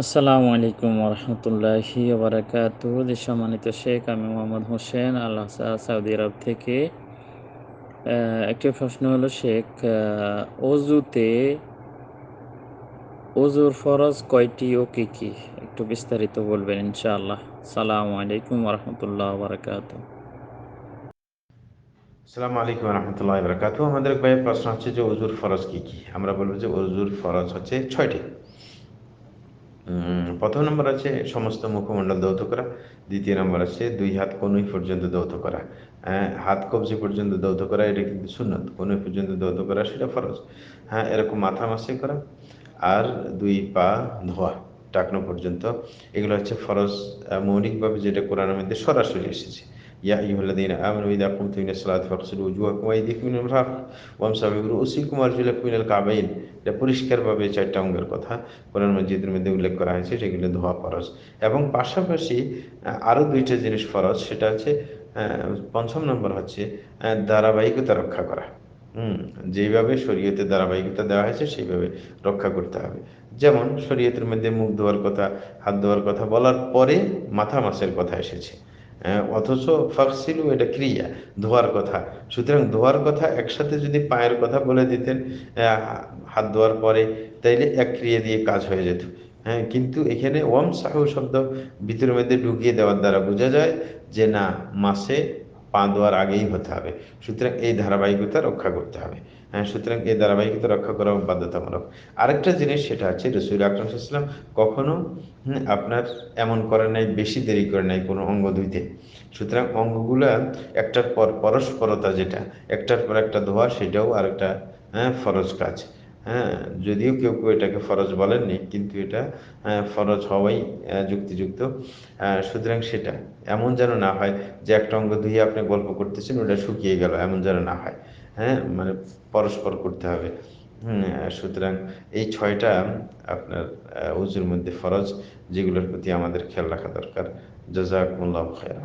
আসসালামু আলাইকুম রহমতুল্লাহি ওবরাকাত সম্মানিত শেখ, আমি মোহাম্মদ হোসেন, আল্লাহ সৌদি আরব থেকে। একটি প্রশ্ন হলো, শেখ অজুতে অজুর ফরজ কয়টি ও কী কী? একটু বিস্তারিত বলবেন ইনশাআল্লাহ। সালামু আলাইকুম রহমতুল্লাহ বারাকাতুহ। আসসালামু আলাইকুম রহমতুল্লাহ বারাকাত আমাদের ভাইয়ের প্রশ্ন হচ্ছে যে অজুর ফরজ কী কী? আমরা বলব যে অজুর ফরজ হচ্ছে ছয়টি। প্রথম নম্বর আছে সমস্ত মুখমণ্ডল দৌত করা। দ্বিতীয় নম্বর আছে দুই হাত কনুই পর্যন্ত দৌত করা। হ্যাঁ হাত কবজি পর্যন্ত দৌত করা, এটা কিন্তু সুন্নত। কনুই পর্যন্ত দৌত করা, সেটা ফরজ। হ্যাঁ এরকম মাথা মাসে করা। আর দুই পা ধোয়া, টাকনো পর্যন্ত। এগুলো হচ্ছে ফরজ মৌলিকভাবে যেটা কোরআনের মধ্যে সরাসরি এসেছে। ইয়া আইয়ুহাল্লাযীনা আমানু ইযা কুমতুম ইলা সালাতি ফাগসিলু ওয়ুজুহাকুম ওয়া আইদিয়াকুম মিনাল মারাফিক ওয়ামসাহু বিরুউসিকুম ওয়ারজুলাকুম মিনাল কাবাইন এটা পরিষ্কারভাবে চারটা অঙ্গের কথা কোরআন মসজিদের মধ্যে উল্লেখ করা হয়েছে সেগুলো ধোয়া ফরজ। এবং পাশাপাশি আরও দুইটা জিনিস ফরজ, সেটা হচ্ছে পঞ্চম নম্বর হচ্ছে ধারাবাহিকতা রক্ষা করা। হুম, যেইভাবে শরীয়তে ধারাবাহিকতা দেওয়া হয়েছে, সেইভাবে রক্ষা করতে হবে। যেমন শরীয়তের মধ্যে মুখ ধোয়ার কথা, হাত ধোয়ার কথা বলার পরে মাথা মাসের কথা এসেছে। অথচ ফাকসিলু এটা ক্রিয়া, ধোয়ার কথা। সুতরাং ধোয়ার কথা একসাথে যদি পায়ের কথা বলে দিতেন হাত ধোয়ার পরে, তাইলে এক ক্রিয়া দিয়ে কাজ হয়ে যেত। হ্যাঁ কিন্তু এখানে ওয়াম সাহু শব্দ ভিতরের মধ্যে ঢুকিয়ে দেওয়ার দ্বারা বোঝা যায় যে না, মাসে পা ধোয়ার আগেই হতে হবে। সুতরাং এই ধারাবাহিকতা রক্ষা করতে হবে। হ্যাঁ সুতরাং এই ধারাবাহিকতা রক্ষা করা বাধ্যতামূলক। আরেকটা জিনিস সেটা হচ্ছে রসুল আকরম ইসলাম কখনো আপনার এমন করে নাই, বেশি দেরি করে নাই কোনো অঙ্গ ধুইতে। সুতরাং অঙ্গগুলা একটার পর পরস্পরতা যেটা, একটার পর একটা ধোয়া, সেটাও আরেকটা হ্যাঁ ফরজ কাজ। হ্যাঁ যদিও কেউ কেউ এটাকে ফরজ বলেননি, কিন্তু এটা ফরজ হওয়াই যুক্তিযুক্ত। সুতরাং সেটা, এমন যেন না হয় যে একটা অঙ্গ ধুয়ে আপনি গল্প করতেছেন, ওটা শুকিয়ে গেল, এমন যেন না হয় হ্যাঁ মানে পরস্পর করতে হবে। সুতরাং এই ছয়টা আপনার উজুর মধ্যে ফরজ, যেগুলোর প্রতি আমাদের খেয়াল রাখা দরকার। জাজাকুল্লাহ খেয়া